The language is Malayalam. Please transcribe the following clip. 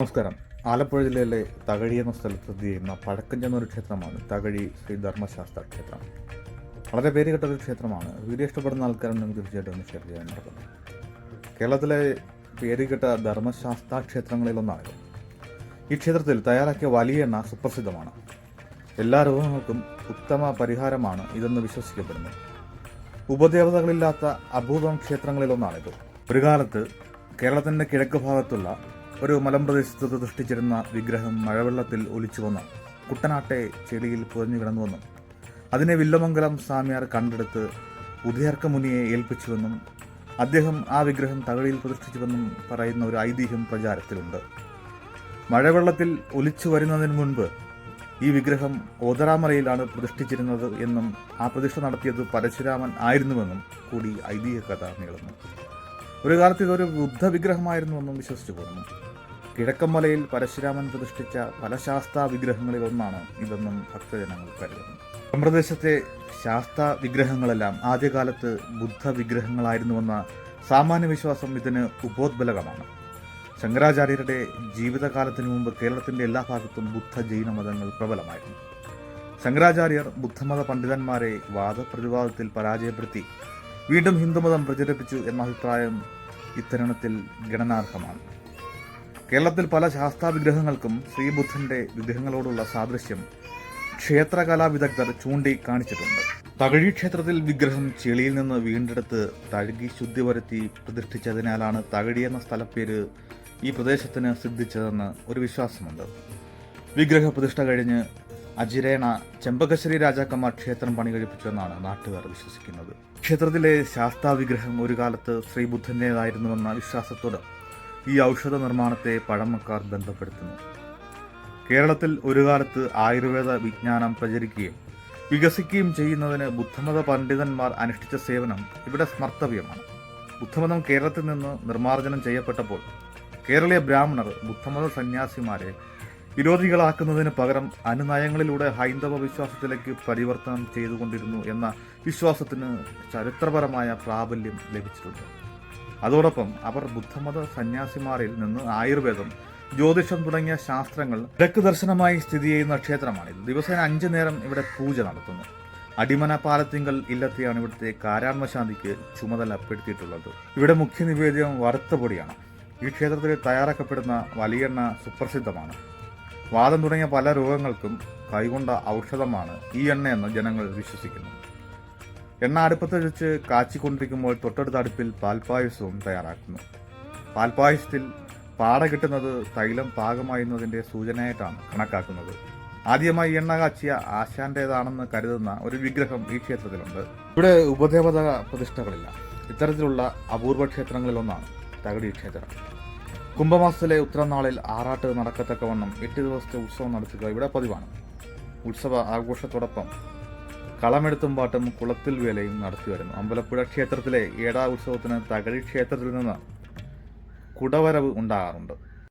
നമസ്കാരം. ആലപ്പുഴ ജില്ലയിലെ തകഴി എന്ന സ്ഥലത്ത് സ്ഥിതി ചെയ്യുന്ന പഴക്കം ചെന്നൊരു ക്ഷേത്രമാണ് തകഴി ശ്രീ ധർമ്മശാസ്ത്ര ക്ഷേത്രം. വളരെ പേര് കേട്ട ഒരു ക്ഷേത്രമാണ്. വീഡിയോ ഇഷ്ടപ്പെടുന്ന ആൾക്കാരുണ്ടെങ്കിൽ തീർച്ചയായിട്ടും ഒന്ന് ഷെയർ ചെയ്യാൻ നടക്കുന്നു കേരളത്തിലെ പേര് കേട്ട ധർമ്മശാസ്ത്ര ക്ഷേത്രങ്ങളിലൊന്നാണിത്. ഈ ക്ഷേത്രത്തിൽ തയ്യാറാക്കിയ വലിയ എണ്ണ സുപ്രസിദ്ധമാണ്. എല്ലാ രോഗങ്ങൾക്കും ഉത്തമ പരിഹാരമാണ് ഇതെന്ന് വിശ്വസിക്കപ്പെടുന്നു. ഉപദേവതകളില്ലാത്ത അഭൂതം ക്ഷേത്രങ്ങളിലൊന്നാണിത്. ഒരു കാലത്ത് കേരളത്തിന്റെ കിഴക്ക് ഭാഗത്തുള്ള ഒരു മലമ്പ്രദേശത്ത് സൃഷ്ടിച്ചിരുന്ന വിഗ്രഹം മഴവെള്ളത്തിൽ ഒലിച്ചു വന്നു. കുട്ടനാട്ടെ ചെളിയിൽ പുതഞ്ഞു കിടന്നുവെന്നും അതിനെ വില്ലമംഗലം സ്വാമിയാർ കണ്ടെടുത്ത് ഉദയർക്ക മുനിയെ ഏൽപ്പിച്ചുവെന്നും അദ്ദേഹം ആ വിഗ്രഹം തകഴിയിൽ പ്രതിഷ്ഠിച്ചുവെന്നും പറയുന്ന ഒരു ഐതിഹ്യം പ്രചാരത്തിലുണ്ട്. മഴവെള്ളത്തിൽ ഒലിച്ചു വരുന്നതിന് മുൻപ് ഈ വിഗ്രഹം ഓതറാമലയിലാണ് പ്രതിഷ്ഠിച്ചിരുന്നത് എന്നും ആ പ്രതിഷ്ഠ നടത്തിയത് പരശുരാമൻ ആയിരുന്നുവെന്നും കൂടി ഐതിഹ്യ കഥ നീളുന്നു. ഒരു കാലത്ത് ഇതൊരു ബുദ്ധ വിഗ്രഹമായിരുന്നുവെന്നും വിശ്വസിച്ചു പോരുന്നു. കിഴക്കമ്മലയിൽ പരശുരാമൻ പ്രതിഷ്ഠിച്ച പല ശാസ്താ വിഗ്രഹങ്ങളിൽ ഒന്നാണ് ഇതെന്നും ഭക്തജനങ്ങൾ കരുതുന്നു. പ്രദേശത്തെ ശാസ്താ വിഗ്രഹങ്ങളെല്ലാം ആദ്യകാലത്ത് ബുദ്ധ വിഗ്രഹങ്ങളായിരുന്നുവെന്ന സാമാന്യ വിശ്വാസം ഇതിന് ഉപോദ്ബലകമാണ്. ശങ്കരാചാര്യരുടെ ജീവിതകാലത്തിനു മുമ്പ് കേരളത്തിന്റെ എല്ലാ ഭാഗത്തും ബുദ്ധ ജൈന മതങ്ങൾ പ്രബലമായിരുന്നു. ശങ്കരാചാര്യർ ബുദ്ധമത പണ്ഡിതന്മാരെ വാദപ്രതിവാദത്തിൽ പരാജയപ്പെടുത്തി വീണ്ടും ഹിന്ദുമതം പ്രചരിപ്പിച്ചു എന്ന അഭിപ്രായം ഇത്തരണത്തിൽ ഗണനാർഹമാണ്. കേരളത്തിൽ പല ശാസ്താ വിഗ്രഹങ്ങൾക്കും ശ്രീബുദ്ധന്റെ വിഗ്രഹങ്ങളോടുള്ള സാദൃശ്യം ക്ഷേത്രകലാ വിദഗ്ധർ ചൂണ്ടി കാണിച്ചിട്ടുണ്ട് തകഴി ക്ഷേത്രത്തിൽ വിഗ്രഹം ചെളിയിൽ നിന്ന് വീണ്ടെടുത്ത് തഴുകി ശുദ്ധി വരുത്തി പ്രതിഷ്ഠിച്ചതിനാലാണ് തകഴി എന്ന സ്ഥലപ്പേര് ഈ പ്രദേശത്തിന് സിദ്ധിച്ചതെന്ന് ഒരു വിശ്വാസമുണ്ട്. വിഗ്രഹ പ്രതിഷ്ഠ കഴിഞ്ഞ് അജിരേണ ചെമ്പകശ്ശേരി രാജാക്കന്മാർ ക്ഷേത്രം പണി കഴിപ്പിച്ചുവെന്നാണ് നാട്ടുകാർ വിശ്വസിക്കുന്നത്. ക്ഷേത്രത്തിലെ ശാസ്താ വിഗ്രഹം ഒരു കാലത്ത് ശ്രീബുദ്ധന്റേതായിരുന്നുവെന്ന വിശ്വാസത്തോട് ഈ ഔഷധ നിർമ്മാണത്തെ പഴമക്കാർ ബന്ധപ്പെടുത്തുന്നു. കേരളത്തിൽ ഒരു കാലത്ത് ആയുർവേദ വിജ്ഞാനം പ്രചരിക്കുകയും വികസിക്കുകയും ചെയ്യുന്നതിന് ബുദ്ധമത പണ്ഡിതന്മാർ അനുഷ്ഠിച്ച സേവനം ഇവിടെ സ്മർത്തവ്യമാണ്. ബുദ്ധമതം കേരളത്തിൽ നിന്ന് നിർമ്മാർജനം ചെയ്യപ്പെട്ടപ്പോൾ കേരളീയ ബ്രാഹ്മണർ ബുദ്ധമത സന്യാസിമാരെ വിരോധികളാക്കുന്നതിന് പകരം അനുനയങ്ങളിലൂടെ ഹൈന്ദവ വിശ്വാസത്തിലേക്ക് പരിവർത്തനം ചെയ്തുകൊണ്ടിരുന്നു എന്ന വിശ്വാസത്തിന് ചരിത്രപരമായ പ്രാബല്യം ലഭിച്ചിട്ടുണ്ട്. അതോടൊപ്പം അവർ ബുദ്ധമത സന്യാസിമാരിൽ നിന്ന് ആയുർവേദം ജ്യോതിഷം തുടങ്ങിയ ശാസ്ത്രങ്ങൾ കിഴക്ക് ദർശനമായി സ്ഥിതി ചെയ്യുന്ന ക്ഷേത്രമാണിത്. ദിവസേന അഞ്ചു നേരം ഇവിടെ പൂജ നടത്തുന്നു. അടിമന പാലത്തിങ്കൽ ഇല്ലത്തെയാണ് ഇവിടുത്തെ കാരാത്മശാന്തിക്ക് ചുമതലപ്പെടുത്തിയിട്ടുള്ളത് ഇവിടെ മുഖ്യ നിവേദ്യം വറുത്ത പൊടിയാണ്. ഈ ക്ഷേത്രത്തിൽ തയ്യാറാക്കപ്പെടുന്ന വലിയെണ്ണ സുപ്രസിദ്ധമാണ്. വാദം തുടങ്ങിയ പല രോഗങ്ങൾക്കും കൈകൊണ്ട ഔഷധമാണ് ഈ എണ്ണയെന്ന് ജനങ്ങൾ വിശ്വസിക്കുന്നു. എണ്ണ അടുപ്പത്ത് വെച്ച് കാച്ചിക്കൊണ്ടിരിക്കുമ്പോൾ തൊട്ടടുത്ത അടുപ്പിൽ പാൽപ്പായസവും തയ്യാറാക്കുന്നു. പാൽപ്പായസത്തിൽ പാട കിട്ടുന്നത് തൈലം പാകമായുന്നതിന്റെ സൂചനയായിട്ടാണ് കണക്കാക്കുന്നത്. ആദ്യമായി എണ്ണ കാച്ചിയ ആശാന്റേതാണെന്ന് കരുതുന്ന ഒരു വിഗ്രഹം ഈ ക്ഷേത്രത്തിലുണ്ട്. ഇവിടെ ഉപദേവത പ്രതിഷ്ഠകളില്ല. ഇത്തരത്തിലുള്ള അപൂർവ ക്ഷേത്രങ്ങളിലൊന്നാണ് തകടി ക്ഷേത്രം. കുംഭമാസത്തിലെ ഉത്തരനാളിൽ ആറാട്ട് നടക്കത്തക്കവണ്ണം എട്ട് ദിവസത്തെ ഉത്സവം നടത്തുക ഇവിടെ പതിവാണ്. ഉത്സവ ആഘോഷത്തോടൊപ്പം കളമെടുത്തും പാട്ടും കുളത്തിൽ വേലയും നടത്തി വരുന്നു. അമ്പലപ്പുഴ ക്ഷേത്രത്തിലെ ഏടാ ഉത്സവത്തിന് തകഴി ക്ഷേത്രത്തിൽ നിന്ന് കുടവരവ് ഉണ്ടാകാറുണ്ട്.